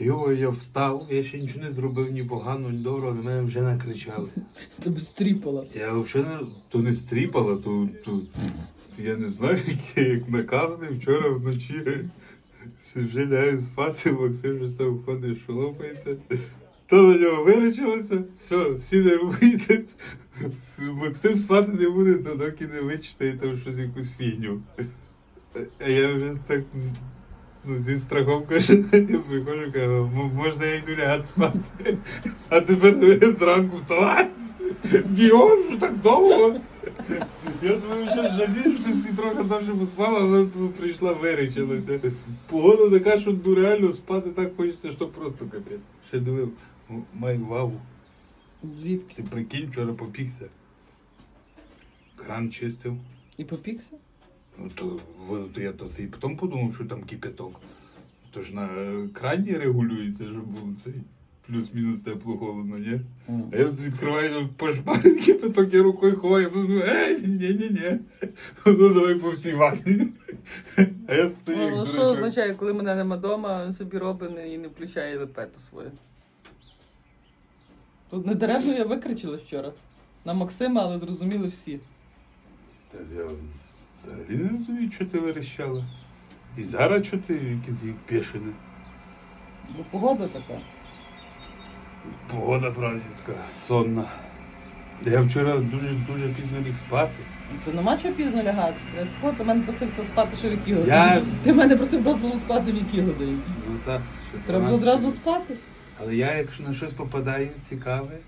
Його, я встав, я ще нічого не зробив ні поганого, ні доброго, на мене вже накричали. Тебе стріпала. Я взагалі не то не стріпала, то, то я не знаю, як, як наказаний вчора вночі. Вже лягаю спати, Максим вже там входить, шолопається. То на нього виречилося, все, всі не нервуйте. Максим спати не буде, то доки не вичитає там щось якусь фігню. А я вже так ну, зі страхом кажу, я приходжу, кажу, «М- можна я йду лягати спати. А тепер диви, зранку вставай. Бігом, що так довго. Я думаю, що жалію, що ти трохи довше поспала, але тут прийшла вирічилася. Погода така, що ну, реально спати так хочеться, що просто капець. Ще дивив, маю ваву. Звідки? Ти прикинь, вчора попікся. Кран чистив. І попікся? Ну, то, в- я то це і потім подумав, що там кипяток. Тож на крані регулюється, щоб було цей плюс-мінус тепло-холодно, ні? А я тут відкриваю пошпарив кипяток, я рукою ховаю, ну, ей, ні-ні-ні. Ну давай по всій ванні. А я стою, як Ну, що дурачок. означає, коли мене нема вдома, він собі робить і не включає лепету свою. Тут не даремно я викричила вчора. На Максима, але зрозуміли всі. Та я взагалі не розумію, що ти верещала. І зараз що ти якийсь як бешений. Бо погода така. Погода правді така сонна. Я вчора дуже дуже пізно ліг спати. То нема чого пізно лягати. Треба спати, мене просився спати ще в які годині. Я- Ти мене просив дозволу спати в які годині. Ну так, Треба було зразу спати. Але я, якщо на щось попадаю цікаве,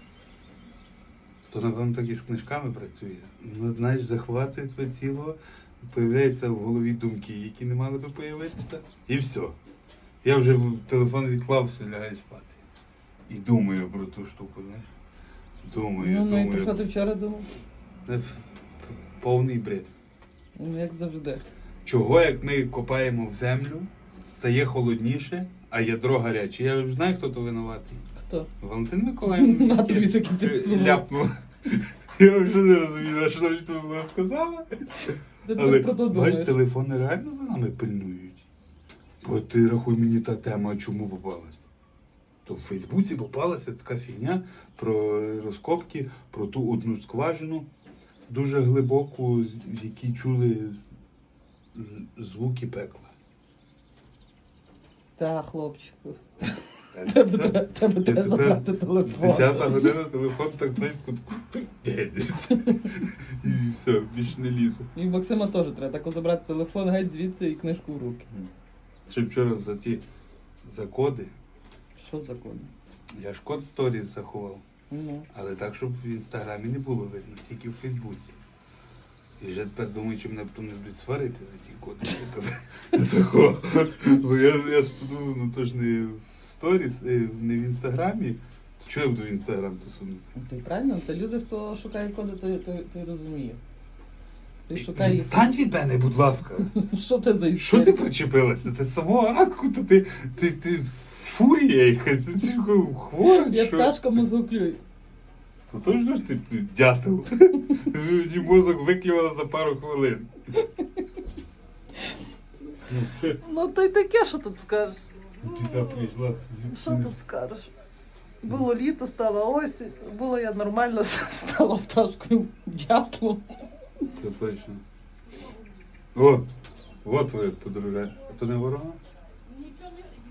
то напевно так і з книжками працює. Ну, знаєш, захватує тебе цілого, появляються в голові думки, які не мали би появитися. І все. Я вже телефон відклав, все лягаю спати. І думаю про ту штуку, знаєш. Думаю, Ну, ну і про що ти вчора думав? Повний бред. Ну, як завжди. Чого, як ми копаємо в землю, стає холодніше, а ядро гаряче. Я вже знаю, хто то винуватий. Хто? Валентин Миколаївна. На тобі таки підсунув. ляпнула. Я вже не розумію, на що навіть вона сказала. Ти Але про бач, телефони реально за нами пильнують. Бо ти рахуй мені та тема, чому попалась. То в Фейсбуці попалася така фігня про розкопки, про ту одну скважину, дуже глибоку, в якій чули звуки пекла. Та, хлопчику. Тебе треба- забрати телефон. Десята година телефон так знаєш, кутку. І все, більше не лізу. І Максима теж треба тако забрати телефон геть звідси і книжку в руки. Ще вчора за ті за коди. Що за кон? Я ж код сторіс заховав, Ну. але так, щоб в інстаграмі не було видно, тільки в Фейсбуці. І вже тепер думаю, чи мене потім не будуть сварити за ті коди, що я заховав. Бо я, я ж подумав, ну то ж не в сторіс, е, не в інстаграмі. Чого я буду в інстаграм то сунути? Ти правильно? Та люди, хто шукає коди, той, той, той розуміє. Ти шукай їх. Відстань від мене, будь ласка. Що це за Що ти причепилася? Ти з самого ранку, то ти, ти, ти фурія якась, ти ж хвора, Я що? пташка мозгоклюй. То точно ж ти дятел. Мені мозок виклювала за пару хвилин. Ну та й таке, що тут скажеш? Діда прийшла. Що тут скажеш? Було літо, стала осінь, було я нормально стала пташкою дятлом. Це точно. От, от твоє подружжя. А то не ворога?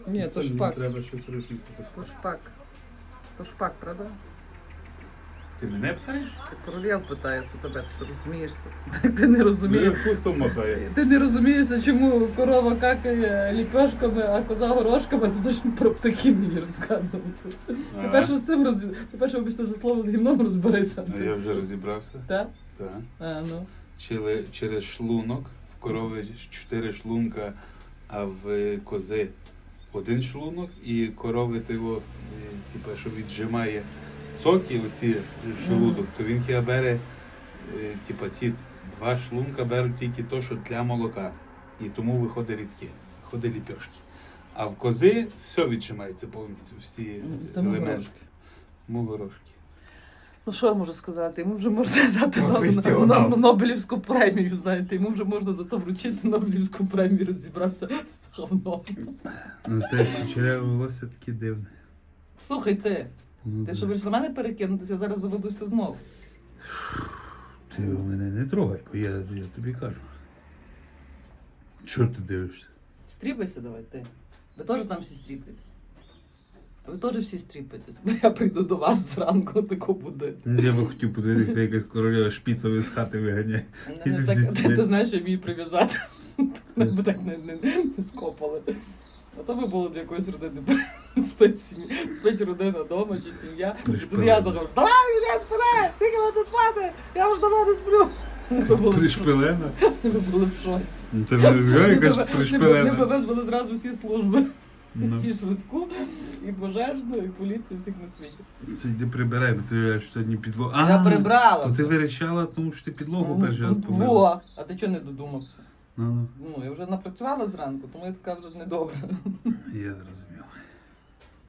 Ні, то шпак. Треба щось рушити. То шпак. То шпак, правда? Ти мене питаєш? Ти королів питає, то тебе ти що розумієшся? Ти не Ну, розумієш. як пусто махає. Ти не розумієшся, чому корова какає ліпешками, а коза горошками, то ж про птахи мені розказувати. Ти перше з тим роз... Ти перше, вибачте, за слово з гімном розберися. А я вже розібрався. Так? Так. А, ну. Через, через шлунок. В корови чотири шлунка, а в кози один шлунок, і корови то його, типу, що віджимає соки, оці желудок, то він хіба бере, е, типу, ті два шлунка беруть тільки то, що для молока. І тому виходить рідке, виходить ліпьошки. А в кози все віджимається повністю, всі Тому елементи. горошки. Ну що я можу сказати? Йому вже можна дати на, на Нобелівську премію, знаєте, йому вже можна за то вручити Нобелівську премію, розібрався з говном. Ну те кучеряве волосся таке дивне. Слухай ти, ти що будеш на мене перекинутися, я зараз заведуся знову. Ти мене не трогай, бо я, я тобі кажу. Чого ти дивишся? Стріпайся давай, ти. Ви теж там всі стріпаєтесь. Ви теж всі стріпаєтесь. Бо я прийду до вас зранку, тако буде. Я би хотів подивитися, як якась королева шпіцові з хати виганяє. Не, не Іди так, звідси. ти, ти знаєш, я вмію прив'язати. Бо так не, не, не скопали. А то ви були б якоїсь родини. Спить, в спить родина вдома чи сім'я. І Тут я заговорю, вставай, Ілля, спаде! Скільки ви спати? Я вже давно не сплю. Ви були, в шоці. Пришпилена? ви були в шоці. Ну, Ти не згадує, Ми б пришпилена. визвали зразу всі служби. Ну. І швидку, і пожежну, і поліцію всіх на світі. Це йди прибирай, бо ти що сьогодні підлогу. Я прибрала. То ти вирішала, тому що ти підлогу перший раз помила. Во, а ти чого не додумався? Ну, ну, Ну, я вже напрацювала зранку, тому я така вже недобра. я зрозумів.